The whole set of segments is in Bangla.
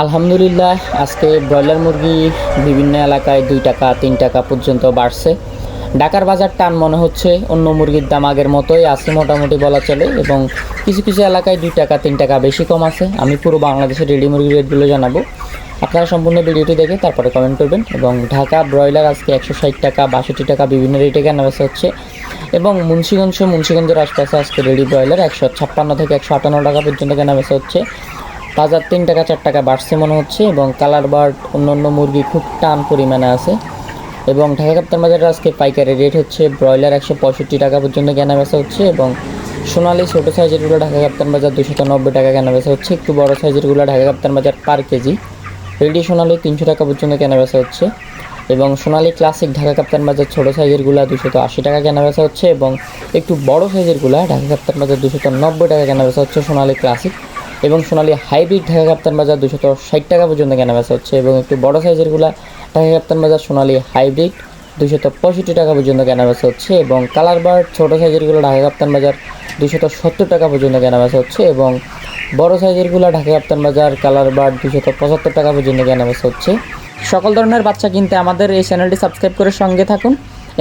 আলহামদুলিল্লাহ, আজকে ব্রয়লার মুরগি বিভিন্ন এলাকায় দুই টাকা, তিন টাকা পর্যন্ত বাড়ছে। ঢাকার বাজার টান মনে হচ্ছে, অন্য মুরগির দাম আগের মতোই আছে মোটামুটি বলা চলে এবং কিছু কিছু এলাকায় দুই টাকা, তিন টাকা বেশি কম আছে। আমি পুরো বাংলাদেশের রেডি মুরগির রেটগুলো জানাব। আপনারা সম্পূর্ণ ভিডিওটি দেখে তারপরে কমেন্ট করবেন এবং ঢাকা ব্রয়লার আজকে একশো ষাট টাকা, বাষট্টি টাকা বিভিন্ন রেটে কেনা বেচা হচ্ছে এবং মুন্সিগঞ্জ মুন্সিগঞ্জের আশপাশে আজকে রেডি ব্রয়লার একশো ছাপ্পান্ন থেকে একশো আটান্ন টাকা পর্যন্ত কেনা বেচা হচ্ছে। বাজার তিন টাকা, চার টাকা বাড়ছে মনে হচ্ছে এবং কালার বার্ড অন্য অন্য মুরগি খুব টান পরিমাণে আছে। এবং ঢাকা কাপ্তান বাজারে আজকে পাইকারি রেট হচ্ছে ব্রয়লার একশো পঁয়ষট্টি টাকা পর্যন্ত কেনা বেচা হচ্ছে এবং সোনালি ছোটো সাইজেরগুলো ঢাকা কাপ্তান বাজার দুশো নব্বই টাকা কেনা বেচা হচ্ছে। একটু বড় সাইজেরগুলো ঢাকা কাপ্তান বাজার পার কেজি। রেডি সোনালি তিনশো টাকা পর্যন্ত কেনা বেচা হচ্ছে এবং সোনালি ক্লাসিক ঢাকা কাপ্তান বাজার ছোটো সাইজেরগুলো দুশো আশি টাকা কেনা বেচা হচ্ছে এবং একটু বড় সাইজেরগুলো ঢাকা কাপ্তান বাজার দুশো নব্বই টাকা কেনা বেচা হচ্ছে সোনালি ক্লাসিক এবং সোনালি হাইব্রিড ঢাকা কাপ্তান বাজার দুশো ষাট টাকা পর্যন্ত কেনা বেচা হচ্ছে এবং একটু বড় সাইজেরগুলো ঢাকা কাপ্তান বাজার সোনালি হাইব্রিড দুশত পঁয়ষট্টি টাকা পর্যন্ত কেনা বেচা হচ্ছে এবং কালার বার্ড ছোটো সাইজেরগুলো ঢাকা কাপ্তান বাজার দুশত সত্তর টাকা পর্যন্ত কেনা বেচা হচ্ছে এবং বড় সাইজেরগুলো ঢাকা কাপ্তান বাজার কালার বার্ড দুশত পঁচাত্তর টাকা পর্যন্ত কেনা বেচা হচ্ছে। সকল ধরনের বাচ্চা কিনতে আমাদের এই চ্যানেলটি সাবস্ক্রাইব করে সঙ্গে থাকুন।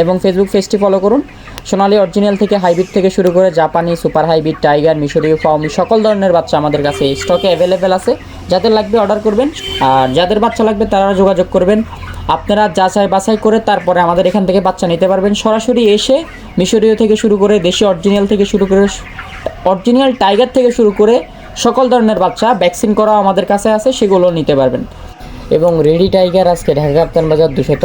এবং ফেসবুক পেজটি ফলো করুন। সোনালি অরিজিনাল থেকে হাইব্রিড থেকে শুরু করে জাপানি সুপার হাইব্রিড টাইগার মিশরীয় ফাউমি সকল ধরনের বাচ্চা আমাদের কাছে স্টকে অ্যাভেলেবেল আছে। যাদের লাগবে অর্ডার করবেন, আর যাদের বাচ্চা লাগবে তারা যোগাযোগ করবেন। আপনারা যাচাই বাছাই করে তারপরে আমাদের এখান থেকে বাচ্চা নিতে পারবেন। সরাসরি এসে মিশরীয় থেকে শুরু করে দেশি অরিজিনাল থেকে শুরু করে অরিজিনাল টাইগার থেকে শুরু করে সকল ধরনের বাচ্চা ভ্যাকসিন করা আমাদের কাছে আছে, সেগুলো নিতে পারবেন। এবং রেডি টাইগার আজকে ঢাকা কাপ্তান বাজার দুশত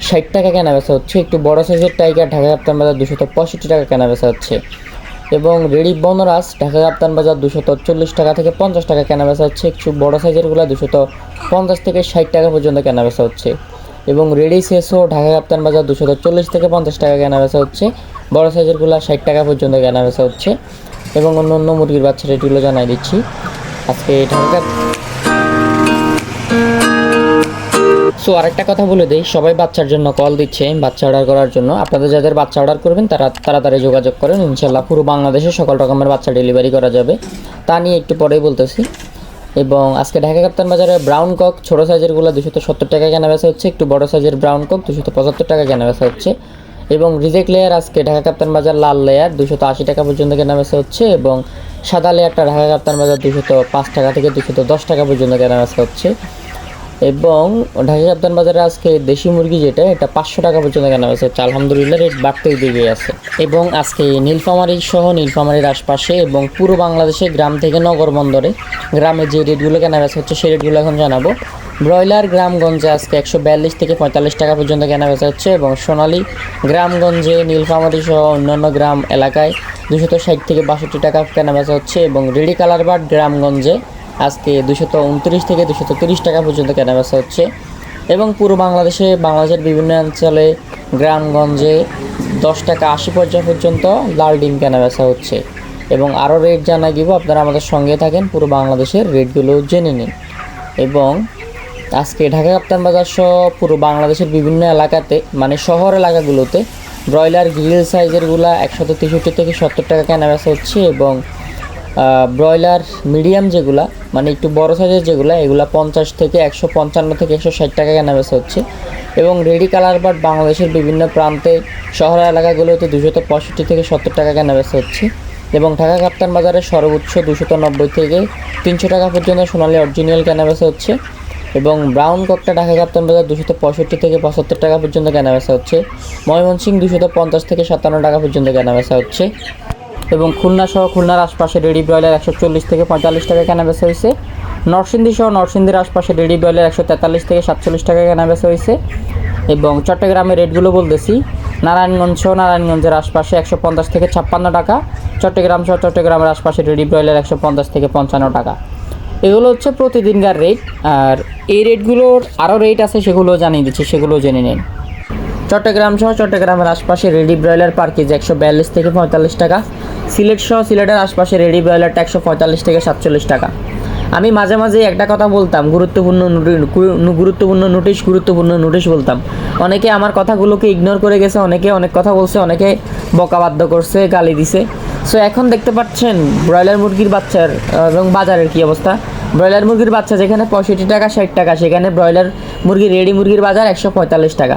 ষাট টাকা কেনা বেচা হচ্ছে। একটু বড় সাইজের টাইগার ঢাকা কাপ্তান বাজার দুশত পঁয়ষট্টি টাকা কেনা বেচা হচ্ছে। এবং রেডি বনরাজ ঢাকা কাপ্তান বাজার দুশত চল্লিশ টাকা থেকে পঞ্চাশ টাকা কেনা বেচা হচ্ছে। একটু বড় সাইজেরগুলো দুশত পঞ্চাশ থেকে ষাট টাকা পর্যন্ত কেনা বেচা হচ্ছে। এবং রেডি শেষও ঢাকা কাপ্তান বাজার দুশত চল্লিশ থেকে পঞ্চাশ টাকা কেনা বেচা হচ্ছে। বড় সাইজেরগুলো ষাট টাকা পর্যন্ত কেনা বেচা হচ্ছে। এবং অন্য অন্য মুরগির বাচ্চা রেটগুলো জানাই দিচ্ছি। আজকে ঢাকা সো আরেকটা কথা বলে দিই, সবাই বাচ্চার জন্য কল দিচ্ছে, বাচ্চা অর্ডার করার জন্য। আপনাদের যাদের বাচ্চা অর্ডার করবেন, তারা তাড়াতাড়ি যোগাযোগ করেন, ইনশাল্লাহ পুরো বাংলাদেশে সকল রকমের বাচ্চা ডেলিভারি করা যাবে। তা নিয়ে একটু পরেই বলতেছি। এবং আজকে ঢাকা কাপ্তান বাজারে ব্রাউন কক ছোটো সাইজেরগুলো দুশো সত্তর টাকা কেনা বেচা হচ্ছে, একটু বড় সাইজের ব্রাউন কক দুশো পঁচাত্তর টাকা কেনা বেচা হচ্ছে। এবং রিজেক্ট লেয়ার আজকে ঢাকা কাপ্তান বাজার লাল লেয়ার দুশো আশি টাকা পর্যন্ত কেনা বেচা হচ্ছে। এবং সাদা লেয়ারটা ঢাকা কাপ্তান বাজার দুশো পাঁচ টাকা থেকে দুশো দশ টাকা পর্যন্ত কেনা বেচা হচ্ছে। এবং ঢাকা কাপ্তান বাজারে আজকে দেশি মুরগি যেটা, এটা পাঁচশো টাকা পর্যন্ত কেনা হয়েছে আলহামদুলিল্লাহ রেট বাড়তেই দিকে আছে। এবং আজকে নীলফামারী সহ নীলফামারির আশপাশে এবং পুরো বাংলাদেশে গ্রাম থেকে নগর বন্দরে গ্রামে যে রেটগুলো কেনা বেচা হচ্ছে সেই রেটগুলো এখন জানাব। ব্রয়লার গ্রামগঞ্জে আজকে একশো বিয়াল্লিশ থেকে পঁয়তাল্লিশ টাকা পর্যন্ত কেনা বেচা হচ্ছে এবং সোনালী গ্রামগঞ্জে নীলফামারী সহ অন্যান্য গ্রাম এলাকায় দুশত ষাট থেকে বাষট্টি টাকা কেনা বেচা হচ্ছে এবং রেডি কালার বার্ড গ্রামগঞ্জে আজকে দুশত উনত্রিশ থেকে দুশত তিরিশ টাকা পর্যন্ত কেনাবেচা হচ্ছে। এবং পুরো বাংলাদেশে, বাংলাদেশের বিভিন্ন অঞ্চলে, গ্রামগঞ্জে দশ টাকা আশি পর্যায় পর্যন্ত লাল ডিম কেনাবেচা হচ্ছে। এবং আরও রেট জানাই দিব, আপনারা আমাদের সঙ্গে থাকেন, পুরো বাংলাদেশের রেটগুলো জেনে নিন। এবং আজকে ঢাকা কাপ্তান বাজার সহ পুরো বাংলাদেশের বিভিন্ন এলাকাতে মানে শহর এলাকাগুলোতে, ব্রয়লার, গ্রিল সাইজেরগুলা একশত তেষট্টি থেকে সত্তর টাকা কেনাবেচা হচ্ছে এবং ব্রয়লার মিডিয়াম যেগুলা মানে একটু বড় সাইজের যেগুলা, এগুলা পঞ্চাশ থেকে একশো পঞ্চান্ন থেকে একশো ষাট টাকা কেনা বেচা হচ্ছে। এবং রেডি কালার বাট বাংলাদেশের বিভিন্ন প্রান্তে, শহর এলাকাগুলোতে দুশত পঁয়ষট্টি থেকে সত্তর টাকা কেনা বেচা হচ্ছে। এবং ঢাকা কাপ্তান বাজারে সর্বোচ্চ দুশত নব্বই থেকে তিনশো টাকা পর্যন্ত সোনালি অরিজিনাল কেনা বেচা হচ্ছে। এবং ব্রাউন ককটা ঢাকা কাপ্তান বাজার দুশত পঁয়ষট্টি থেকে পঁচাত্তর টাকা পর্যন্ত কেনা বেচা হচ্ছে। ময়মনসিংহ দুশত পঞ্চাশ থেকে সাতান্ন টাকা পর্যন্ত কেনা বেচা হচ্ছে। এবং খুলনা সহ খুলনার আশপাশে রেডি ব্রয়লার একশো চল্লিশ থেকে পঁয়তাল্লিশ টাকা কেনা বেচা হয়েছে। নরসিংদী সহ নরসিংদীর আশপাশে রেডি ব্রয়লার একশো তেতাল্লিশ থেকে সাতচল্লিশ টাকা কেনা বেচা হয়েছে। এবং চট্টগ্রামের রেটগুলো বলতেছি, নারায়ণগঞ্জ সহ নারায়ণগঞ্জের আশপাশে একশো পঞ্চাশ থেকে ছাপ্পান্ন টাকা, চট্টগ্রাম সহ চট্টগ্রামের আশপাশে রেডি ব্রয়লার একশো পঞ্চাশ থেকে পঞ্চান্ন টাকা। এগুলো হচ্ছে প্রতিদিনকার রেট, আর এই রেটগুলোর আরও রেট আছে সেগুলো জানিয়ে দিচ্ছি, সেগুলো জেনে নিন। চট্টগ্রাম সহ চট্টগ্রামের আশপাশে রেডি ব্রয়লার পার কেজি একশো বিয়াল্লিশ থেকে পঁয়তাল্লিশ টাকা সিলেট সহ সিলেটের আশপাশে রেডি ব্রয়লারটা একশো পঁয়তাল্লিশ থেকে সাতচল্লিশ টাকা। আমি মাঝে মাঝে একটা কথা বলতাম, গুরুত্বপূর্ণ গুরুত্বপূর্ণ নোটিশ গুরুত্বপূর্ণ নোটিশ বলতাম। অনেকে আমার কথাগুলোকে ইগনোর করে গেছে, অনেকে অনেক কথা বলছে, অনেকে বকাবাদ্য করছে, গালি দিছে। সো এখন দেখতে পাচ্ছেন ব্রয়লার মুরগির বাচ্চার এবং বাজারের কি অবস্থা। ব্রয়লার মুরগির বাচ্চা যেখানে পঁয়ষট্টি টাকা, ষাট টাকা, সেখানে ব্রয়লার মুরগি, রেডি মুরগির বাজার একশো পঁয়তাল্লিশ টাকা।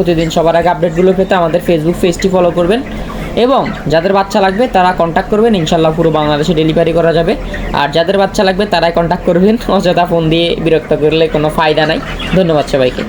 প্রতিদিন সবার আগে আপডেটগুলো পেতে আমাদের ফেসবুক পেজটি ফলো করবেন। এবং যাদের বাচ্চা লাগবে, তারা কন্ট্যাক্ট করবেন। ইনশাল্লাহ পুরো বাংলাদেশে ডেলিভারি করা যাবে। আর যাদের বাচ্চা লাগবে, তারাই কন্ট্যাক্ট করবেন। অযথা ফোন দিয়ে বিরক্ত করলে কোনো ফায়দা নাই। ধন্যবাদ সবাইকে।